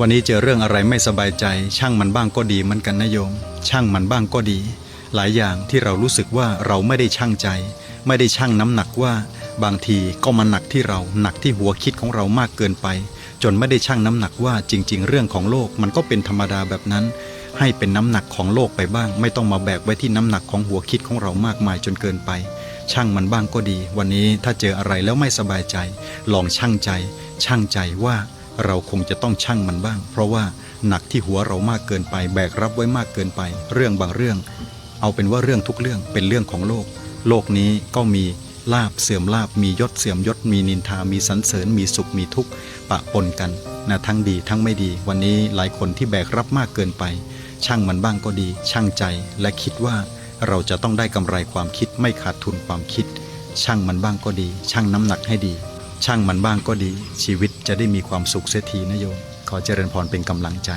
วันนี้เจอเรื่องอะไรไม่สบายใจ ช่างมันบ้างก็ดีเหมือนกันนะโยม ช่างมันบ้างก็ดี หลายอย่างที่เรารู้สึกว่าเราไม่ได้ช่างใจ ไม่ได้ช่างน้ำหนักว่า บางทีก็มาหนักที่เราหนักที่หัวคิดของเรามากเกินไป จนไม่ได้ช่างน้ำหนักว่าจริง ๆ เรื่องของโลกมันก็เป็นธรรมดาแบบนั้น ให้เป็นน้ำหนักของโลกไปบ้าง ไม่ต้องมาแบกไว้ที่น้ำหนักของหัวคิดของเรามากมายจนเกินไป ช่างมันบ้างก็ดี วันนี้ถ้าเจออะไรแล้วไม่สบายใจ ลองช่างใจ ช่างใจว่า เราคงจะต้องชั่งมันบ้าง เพราะว่าหนักที่หัวเรามากเกินไป แบกรับไว้มากเกินไป เรื่องบางเรื่อง เอาเป็นว่าเรื่องทุกเรื่องเป็นเรื่องของโลก โลกนี้ก็มีลาบเสื่อมลาบมียศเสื่อมยศมีนินทา มีสรรเสริญ มีสุขมีทุกข์ปะปนกันนะทั้งดีทั้งไม่ดี วันนี้หลายคนที่แบกรับมากเกินไป ช่างมันบ้างก็ดี ช่างใจและคิดว่าเราจะต้องได้กำไรความคิดไม่ขาดทุนความคิด ช่างมันบ้างก็ดี ช่างน้ำหนักให้ดี ช่างมันบ้างก็ดีชีวิตจะได้มีความสุขเสียทีนะโยม ขอเจริญพรเป็นกำลังใจ